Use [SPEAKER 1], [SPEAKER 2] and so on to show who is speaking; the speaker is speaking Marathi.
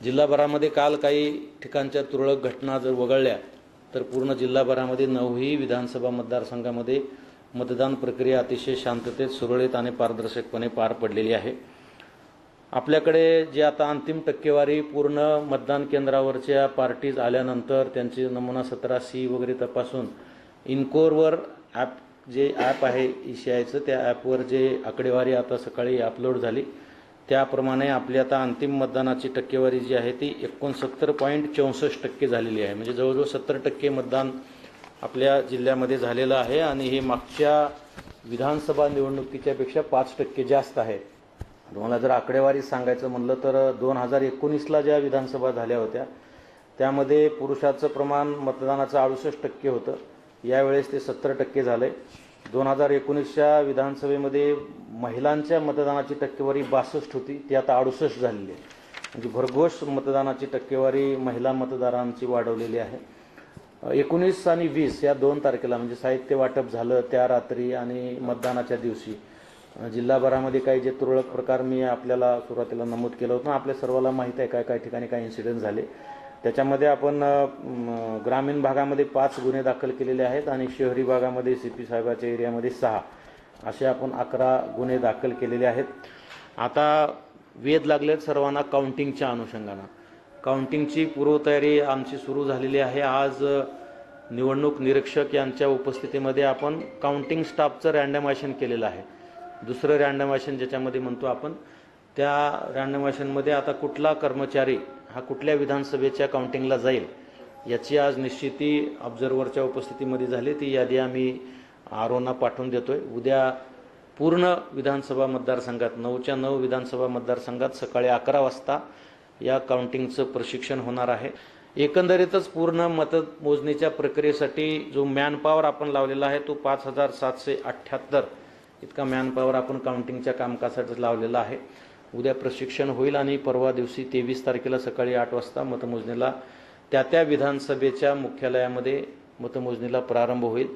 [SPEAKER 1] जिल्हाभरामध्ये काल काही ठिकाणच्या तुरळक घटना जर वगळल्या तर पूर्ण जिल्हाभरामध्ये नऊही विधानसभा मतदारसंघामध्ये मतदान प्रक्रिया अतिशय शांततेत सुरळीत आणि पारदर्शकपणे पार पडलेली आहे. आपल्याकडे जे आता अंतिम टक्केवारी पूर्ण मतदान केंद्रावरच्या पार्टीज आल्यानंतर त्यांचे नमुना सतरा सी वगैरे तपासून इनकोरवर ॲप जे ॲप आहे ईसीआयचं त्या ॲपवर जे आकडेवारी आता सकाळी अपलोड झाली त्याप्रमाणे आपली आता अंतिम मतदानाची टक्केवारी जी आहे ती एकोणसत्तर पॉईंट चौसष्ट टक्के झालेली आहे. म्हणजे जवळजवळ सत्तर टक्के मतदान आपल्या जिल्ह्यामध्ये झालेलं आहे आणि हे मागच्या विधानसभा निवडणुकीच्यापेक्षा पाच टक्के जास्त आहे. तुम्हाला जर आकडेवारी सांगायचं म्हणलं तर दोन हजार एकोणीसला ज्या विधानसभा झाल्या होत्या त्यामध्ये पुरुषाचं प्रमाण मतदानाचं अडुसष्ट टक्के होतं. यावेळेस ते सत्तर टक्के झालं आहे दोन हजार एकोणीसच्या विधानसभेमध्ये महिलांच्या मतदानाची टक्केवारी बासष्ट होती. ती आता अडुसष्ट झालेली आहे. म्हणजे भरघोष मतदानाची टक्केवारी महिला मतदारांची वाढवलेली आहे. एकोणीस आणि वीस या दोन तारखेला म्हणजे साहित्य वाटप झालं त्या रात्री आणि मतदानाच्या दिवशी. जिल्हाभरामध्ये काही जे तुरळक प्रकार मी आपल्याला सुरुवातीला नमूद केलं होतं. आपल्या सर्वाला माहीत आहे काय काय ठिकाणी काय इन्सिडेंट झाले. त्याच्यामध्ये आपण ग्रामीण भागामध्ये पाच गुन्हे दाखल केलेले आहेत आणि शहरी भागामध्ये सी पी साहेबाच्या एरियामध्ये सहा. असे आपण अकरा गुन्हे दाखल केलेले आहेत. आता वेध लागलेत सर्वांना काउंटिंगच्या अनुषंगानं. काउंटिंगची पूर्वतयारी आमची सुरू झालेली आहे. आज निवडणूक निरीक्षक यांच्या उपस्थितीमध्ये आपण काउंटिंग स्टाफचं रँडमायझेशन केलेलं आहे. दुसरं रँडमायझेशन ज्याच्यामध्ये म्हणतो आपण त्या रँडमायझेशनमध्ये आता कुठला कर्मचारी हा कुठल्या विधानसभेच्या काउंटिंगला जाईल याची आज निश्चिती ऑब्झर्व्हरच्या उपस्थितीमध्ये झाली. ती यादी आम्ही आरोना पाठवून देतोय. उद्या पूर्ण विधानसभा मतदारसंघात नऊच्या नऊ विधानसभा मतदारसंघात सकाळी अकरा वाजता या काउंटिंगचं प्रशिक्षण होणार आहे. एकंदरीतच पूर्ण मतमोजणीच्या प्रक्रियेसाठी जो मॅनपॉवर आपण लावलेला आहे तो पाच हजार सातशे अठ्ठ्याहत्तर इतका मॅनपॉवर आपण काउंटिंगच्या कामकाजासाठी लावलेला आहे. उद्या प्रशिक्षण होईल आणि परवा दिवशी तेवीस तारखेला सकाळी आठ वाजता मतमोजणीला त्या त्या विधानसभेच्या मुख्यालयामध्ये मतमोजणीला प्रारंभ होईल.